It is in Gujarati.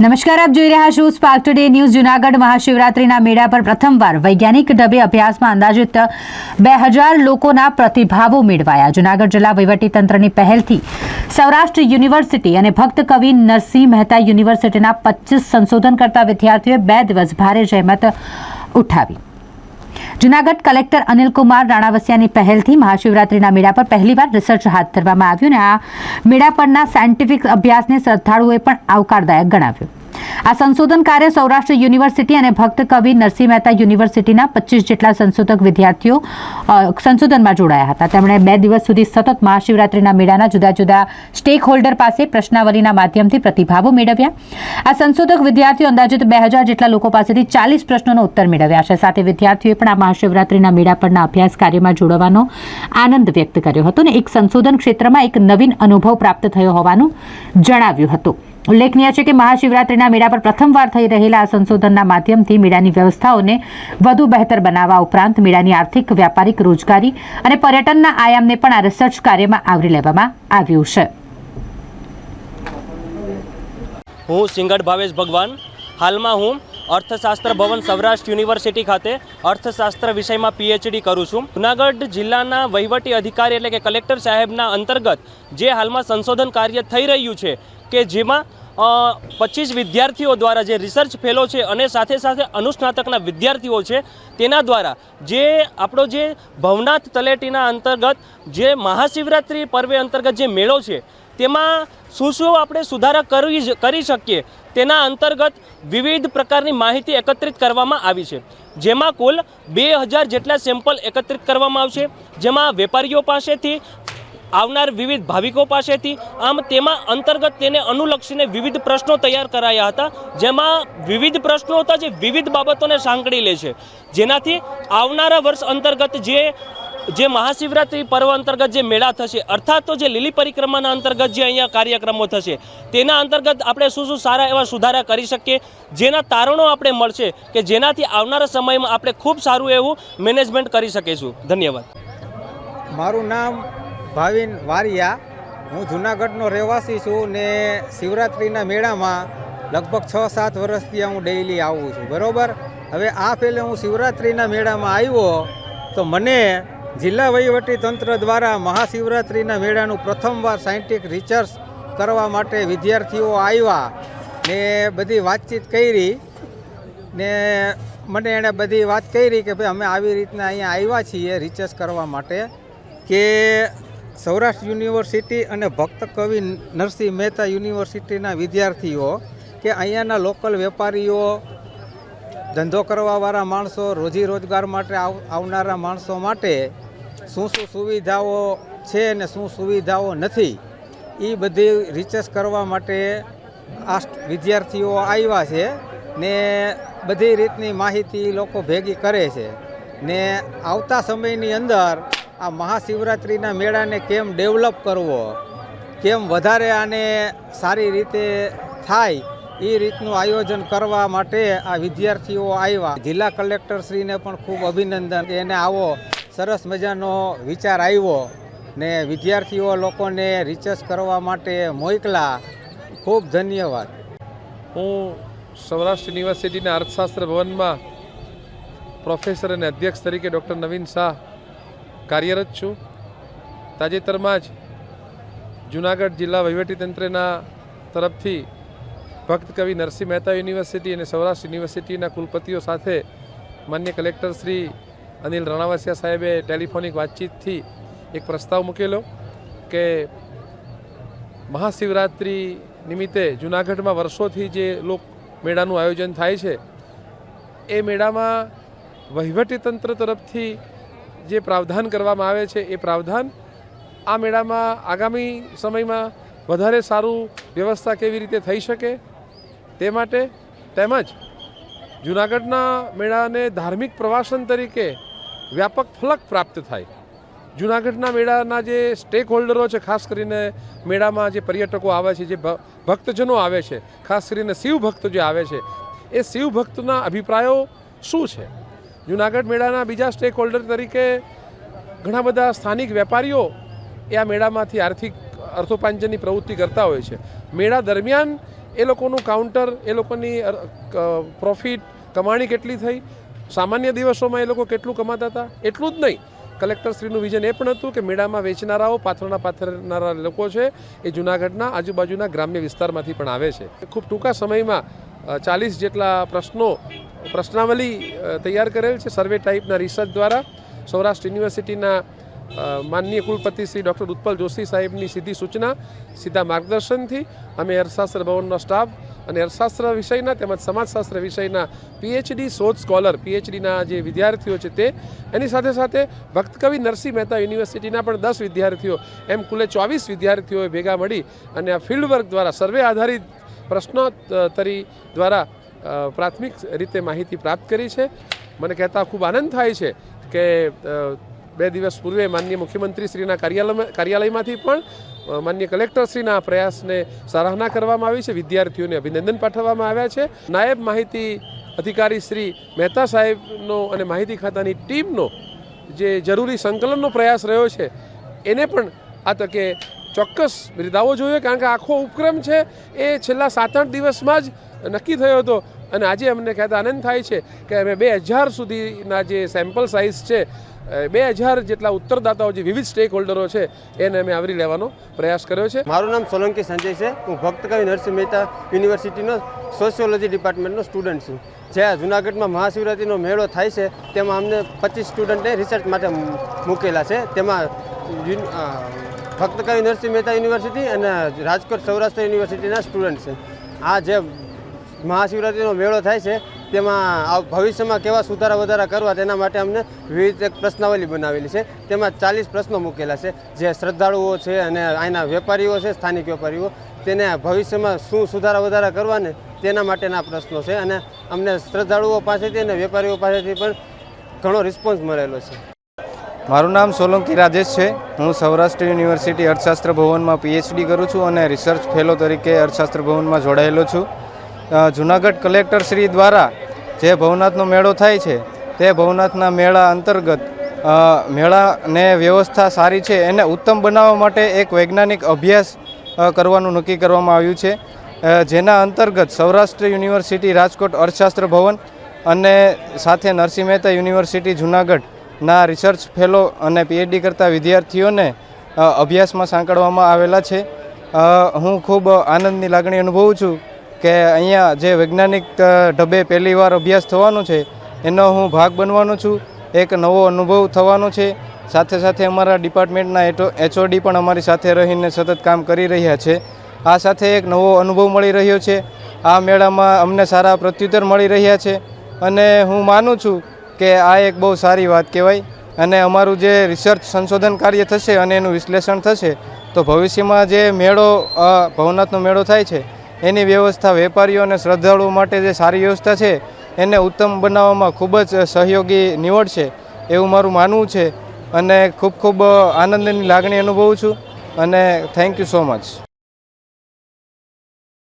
નમસ્કાર, આપ જોઈ રહ્યા છો સ્પાર્ક ટુડે ન્યૂઝ જુનાગઢ મહાશિવરાત્રિના મેળા પર પ્રથમવાર વૈજ્ઞાનિક ઢબે અભ્યાસમાં અંદાજિત બે હજાર લોકોના પ્રતિભાવો મેળવાયા. જુનાગઢ જિલ્લા વહીવટીતંત્રની પહેલથી સૌરાષ્ટ્ર યુનિવર્સિટી અને ભક્ત કવિ નરસિંહ મહેતા યુનિવર્સિટીના પચીસ સંશોધન કરતા વિદ્યાર્થીઓએ બે દિવસ ભારે જહેમત ઉઠાવી. જુનાગઢ કલેક્ટર અનિલકુમાર રાણાવસિયાની પહેલથી મહાશિવરાત્રિના મેળા પર પહેલીવાર રિસર્ચ હાથ ધરવામાં આવ્યું અને આ મેળા પરના સાયન્ટિફિક અભ્યાસને શ્રદ્ધાળુઓએ પણ આવકારદાયક ગણાવ્યો. આ સંશોધન કાર્ય સૌરાષ્ટ્ર યુનિવર્સિટી અને ભક્ત કવિ નરસિંહ મહેતા યુનિવર્સિટીના પચીસ જેટલા સંશોધક વિદ્યાર્થીઓ સંશોધનમાં જોડાયા હતા. તેમણે બે દિવસ સુધી સતત મહાશિવરાત્રિના મેળાના જુદા જુદા સ્ટેક હોલ્ડર પાસે પ્રશ્નાવલીના માધ્યમથી પ્રતિભાવો મેળવ્યા. આ સંશોધક વિદ્યાર્થીઓ અંદાજિત બે હજાર જેટલા લોકો પાસેથી ચાલીસ પ્રશ્નોનો ઉત્તર મેળવ્યા છે. સાથે વિદ્યાર્થીઓએ પણ આ મહાશિવરાત્રિના મેળા પરના અભ્યાસ કાર્યમાં જોડવાનો આનંદ વ્યક્ત કર્યો હતો અને એક સંશોધન ક્ષેત્રમાં એક નવીન અનુભવ પ્રાપ્ત થયો હોવાનું જણાવ્યું હતું. ઉલ્લેખનીય છે કે મહાશિવરાત્રિના મેળા પર પ્રથમવાર થઈ રહેલા આ સંશોધનના માધ્યમથી મેળાની વ્યવસ્થાઓને વધુ બહેતર બનાવવા ઉપરાંત મેળાની આર્થિક, વ્યાપારિક, રોજગારી અને પર્યટનના આયામને પણ આ રિસર્ચ કાર્યમાં આવરી લેવામાં આવ્યું છે. હું સિંગડ ભાવેશ ભગવાન. હાલમાં હું અર્થશાસ્ત્ર ભવન સૌરાષ્ટ્ર યુનિવર્સિટી ખાતે અર્થશાસ્ત્ર વિષયમાં પીએચડી કરું છું. જુનાગઢ જિલ્લાના વહીવટી અધિકારી એટલે કે કલેક્ટર સાહેબના અંતર્ગત જે હાલમાં સંશોધન કાર્ય થઈ રહ્યું છે કે જેમાં પચીસ વિદ્યાર્થીઓ દ્વારા જે રિસર્ચ ફેલો છે અને સાથે સાથે અનુસ્નાતકના વિદ્યાર્થીઓ છે, તેના દ્વારા જે આપણો જે ભવનાથ તલેટીના અંતર્ગત જે મહાશિવરાત્રિ પર્વે અંતર્ગત જે મેળો છે, તેમાં શું શું આપણે સુધારા કરવી કરી શકીએ? તેના અંતર્ગત વિવિધ પ્રકારની માહિતી એકત્રિત કરવામાં આવી છે. જેમાં કુલ બે હજાર જેટલા સેમ્પલ એકત્રિત કરવામાં આવશે. જેમાં વેપારીઓ પાસેથી આવનાર વિવિધ ભાવિકો પાસેથી આમ તેમાં અંતર્ગત તેને અનુલક્ષીને વિવિધ પ્રશ્નો તૈયાર કરાયા હતા. જેમાં વિવિધ પ્રશ્નો હતા જે વિવિધ બાબતોને સાંકળી લે છે. જેનાથી આવનારા વર્ષ અંતર્ગત જે જે મહાશિવરાત્રિ પર્વ અંતર્ગત જે મેળા થશે, અર્થાત તો જે લીલી પરિક્રમાના અંતર્ગત જે અહીંયા કાર્યક્રમો થશે, તેના અંતર્ગત આપણે શું શું સારા એવા સુધારા કરી શકીએ, જેના તારણો આપણે મળશે કે જેનાથી આવનારા સમયમાં આપણે ખૂબ સારું એવું મેનેજમેન્ટ કરી શકીશું. ધન્યવાદ. મારું નામ ભાવિન વારિયા. હું જુનાગઢનો રહેવાસી છું ને શિવરાત્રિના મેળામાં લગભગ છ સાત વર્ષથી હું ડેઈલી આવું છું. બરાબર? હવે આ પહેલે હું શિવરાત્રિના મેળામાં આવ્યો તો મને જિલ્લા વહીવટી તંત્ર દ્વારા મહાશિવરાત્રિના મેળાનું પ્રથમવાર સાયન્ટિફિક રિસર્ચ કરવા માટે વિદ્યાર્થીઓ આવ્યા ને બધી વાતચીત કરી ને મને એણે બધી વાત કરી કે ભાઈ અમે આવી રીતના અહીંયા આવ્યા છીએ રિસર્ચ કરવા માટે કે સૌરાષ્ટ્ર યુનિવર્સિટી અને ભક્ત કવિ નરસિંહ મહેતા યુનિવર્સિટીના વિદ્યાર્થીઓ કે અહીંયાના લોકલ વેપારીઓ ધંધો કરવાવાળા માણસો રોજી રોજગાર માટે આવ, આવનારા માણસો માટે શું શું સુવિધાઓ છે ને શું સુવિધાઓ નથી એ બધી રિસર્ચ કરવા માટે આ વિદ્યાર્થીઓ આવ્યા છે ને બધી રીતની માહિતી લોકો ભેગી કરે છે. ને આવતા સમયની અંદર આ મહાશિવરાત્રિના મેળાને કેમ ડેવલપ કરવો, કેમ વધારે આને સારી રીતે થાય એ રીતનું આયોજન કરવા માટે આ વિદ્યાર્થીઓ આવ્યા. જિલ્લા કલેક્ટરશ્રીને પણ ખૂબ અભિનંદન એને આવો સરસ મજાનો વિચાર આવ્યો ને વિદ્યાર્થીઓ લોકોને રિચર્સ કરવા માટે મોકલા. ખૂબ ધન્યવાદ. હું સૌરાષ્ટ્ર યુનિવર્સિટીના અર્થશાસ્ત્ર ભવનમાં પ્રોફેસર અને અધ્યક્ષ તરીકે ડૉક્ટર નવીન શાહ કાર્યરત છું. તાજેતરમાં જ જુનાગઢ જિલ્લા વહીવટીતંત્રના તરફથી ભક્ત કવિ નરસિંહ મહેતા યુનિવર્સિટી અને સૌરાષ્ટ્ર યુનિવર્સિટીના કુલપતિઓ સાથે માન્ય કલેક્ટર શ્રી અનિલ રણાવસિયા સાહેબે ટેલિફોનિક વાતચીતથી એક પ્રસ્તાવ મૂકેલો કે મહાશિવરાત્રિ નિમિત્તે જૂનાગઢમાં વર્ષોથી જે લોક મેળાનું આયોજન થાય છે, એ મેળામાં વહીવટીતંત્ર તરફથી જે પ્રાવધાન કરવામાં આવે છે, એ પ્રાવધાન આ મેળામાં આગામી સમયમાં વધારે સારું વ્યવસ્થા કેવી રીતે થઈ શકે તે માટે તેમજ જૂનાગઢના મેળાને ધાર્મિક પ્રવાસન તરીકે વ્યાપક ફલક પ્રાપ્ત થાય. જૂનાગઢના મેળાના જે સ્ટેક હોલ્ડરો છે, ખાસ કરીને મેળામાં જે પર્યટકો આવે છે, જે ભક્તજનો આવે છે, ખાસ કરીને શિવ ભક્ત જે આવે છે, એ શિવ ભક્તના અભિપ્રાયો શું છે? જૂનાગઢ મેળાના બીજા સ્ટેક હોલ્ડર તરીકે ઘણા બધા સ્થાનિક વેપારીઓ એ આ મેળામાંથી આર્થિક અર્થોપાંજનની પ્રવૃત્તિ કરતા હોય છે. મેળા દરમિયાન એ લોકોનું કાઉન્ટર, એ લોકોની પ્રોફિટ કમાણી કેટલી થઈ? સામાન્ય દિવસોમાં એ લોકો કેટલું કમાતા હતા? એટલું જ નહીં. કલેક્ટરશ્રીનું વિઝન એ પણ હતું કે મેળામાં વેચનારાઓ, પાથરણા પાથરનારા લોકો છે, એ જૂનાગઢના આજુબાજુના ગ્રામ્ય વિસ્તારમાંથી પણ આવે છે. ખૂબ ટૂંકા સમયમાં ચાલીસ જેટલા પ્રશ્નો, પ્રશ્નાવલી તૈયાર કરેલ છે. સર્વે ટાઈપના રિસર્ચ દ્વારા સૌરાષ્ટ્ર યુનિવર્સિટીના માનનીય કુલપતિ શ્રી ડૉક્ટર ઉત્પલ જોશી સાહેબની સીધી સૂચના, સીધા માર્ગદર્શનથી અમે અર્થશાસ્ત્ર ભવનનો સ્ટાફ અને અર્થશાસ્ત્ર વિષયના તેમજ સમાજશાસ્ત્ર વિષયના પીએચડી શોધ સ્કોલર પીએચડીના જે વિદ્યાર્થીઓ છે તે, એની સાથે સાથે ભક્તકવિ નરસિંહ મહેતા યુનિવર્સિટીના પણ દસ વિદ્યાર્થીઓ, એમ કુલે ચોવીસ વિદ્યાર્થીઓએ ભેગા મળી અને આ ફિલ્ડ વર્ક દ્વારા, સર્વે આધારિત પ્રશ્નોત્તરી દ્વારા પ્રાથમિક રીતે માહિતી પ્રાપ્ત કરી છે. મને કહેતા ખૂબ આનંદ થાય છે કે બે દિવસ પૂર્વે માનનીય મુખ્યમંત્રીશ્રીના કાર્યાલય કાર્યાલયમાંથી પણ માન્ય કલેક્ટરશ્રીના પ્રયાસને સરાહના કરવામાં આવી છે. વિદ્યાર્થીઓને અભિનંદન પાઠવવામાં આવ્યા છે. નાયબ માહિતી અધિકારી શ્રી મહેતા સાહેબનો અને માહિતી ખાતાની ટીમનો જે જરૂરી સંકલનનો પ્રયાસ રહ્યો છે, એને પણ આ તકે ચોક્કસ બિરદાવવો જોઈએ, કારણ કે આખો ઉપક્રમ છે, એ છેલ્લા સાત આઠ દિવસમાં જ નક્કી થયો હતો. અને આજે અમને કહેતા આનંદ થાય છે કે અમે બે હજાર સુધીના જે સેમ્પલ સાઇઝ છે બે હજાર જેટલા ઉત્તરદાતાઓ જે વિવિધ સ્ટેક હોલ્ડરો છે, એને અમે આવરી લેવાનો પ્રયાસ કર્યો છે. મારું નામ સોલંકી સંજય છે. હું ભક્તકવિ નરસિંહ મહેતા યુનિવર્સિટીનો સોશિયોલોજી ડિપાર્ટમેન્ટનો સ્ટુડન્ટ છું. જ્યાં જુનાગઢમાં મહાશિવરાત્રિનો મેળો થાય છે, તેમાં અમને પચીસ સ્ટુડન્ટને રિસર્ચ માટે મૂકેલા છે. તેમાં ભક્તકવિ નરસિંહ મહેતા યુનિવર્સિટી અને રાજકોટ સૌરાષ્ટ્ર યુનિવર્સિટીના સ્ટુડન્ટ છે. આ જે મહાશિવરાત્રિનો મેળો થાય છે તેમાં ભવિષ્યમાં કેવા સુધારા વધારા કરવા તેના માટે અમને વિવિધ એક પ્રશ્નાવલી બનાવેલી છે. તેમાં ચાલીસ પ્રશ્નો મૂકેલા છે. જે શ્રદ્ધાળુઓ છે અને અહીંના વેપારીઓ છે, સ્થાનિક વેપારીઓ, તેને ભવિષ્યમાં શું સુધારા વધારા કરવાને તેના માટેના પ્રશ્નો છે અને અમને શ્રદ્ધાળુઓ પાસેથી અને વેપારીઓ પાસેથી પણ ઘણો રિસ્પોન્સ મળેલો છે. મારું નામ સોલંકી રાજેશ છે. હું સૌરાષ્ટ્ર યુનિવર્સિટી અર્થશાસ્ત્ર ભવનમાં પીએચડી કરું છું અને રિસર્ચ ફેલો તરીકે અર્થશાસ્ત્ર ભવનમાં જોડાયેલો છું. જુનાગઢ કલેક્ટર શ્રી દ્વારા જે ભવનાથનો મેળો થાય છે, તે ભવનાથના મેળા અંતર્ગત મેળાને વ્યવસ્થા સારી છે, એને ઉત્તમ બનાવવા માટે એક વૈજ્ઞાનિક અભ્યાસ કરવાનું નક્કી કરવામાં આવ્યું છે. જેના અંતર્ગત સૌરાષ્ટ્ર યુનિવર્સિટી રાજકોટ અર્થશાસ્ત્ર ભવન અને સાથે નરસિંહ મહેતા યુનિવર્સિટી જુનાગઢના રિસર્ચ ફેલો અને પીએચડી કરતા વિદ્યાર્થીઓને અભ્યાસમાં સાંકળવામાં આવેલા છે. હું ખૂબ આનંદની લાગણી અનુભવું છું. કે અહીંયા જે વૈજ્ઞાનિક ઢબે પહેલીવાર અભ્યાસ થવાનો છે, એનો હું ભાગ બનવાનો છું, એક નવો અનુભવ થવાનો છે. સાથે સાથે અમારા ડિપાર્ટમેન્ટના એચઓડી પણ અમારી સાથે રહીને સતત કામ કરી રહ્યા છે. આ સાથે એક નવો અનુભવ મળી રહ્યો છે. આ મેળામાં અમને સારા પ્રત્યુત્તર મળી રહ્યા છે. અને હું માનું છું કે આ એક બહુ સારી વાત કહેવાય. અને અમારું જે રિસર્ચ સંશોધન કાર્ય થશે અને એનું વિશ્લેષણ થશે, તો ભવિષ્યમાં જે મેળો ભવનાથનો મેળો થાય છે એની વ્યવસ્થા વેપારીઓ અને શ્રદ્ધાળુઓ માટે જે સારી વ્યવસ્થા છે, એને ઉત્તમ બનાવવામાં ખૂબ જ સહયોગી નીવડશે એવું મારું માનવું છે. અને ખૂબ ખૂબ આનંદની લાગણી અનુભવું છું. અને થેન્ક યુ સો મચ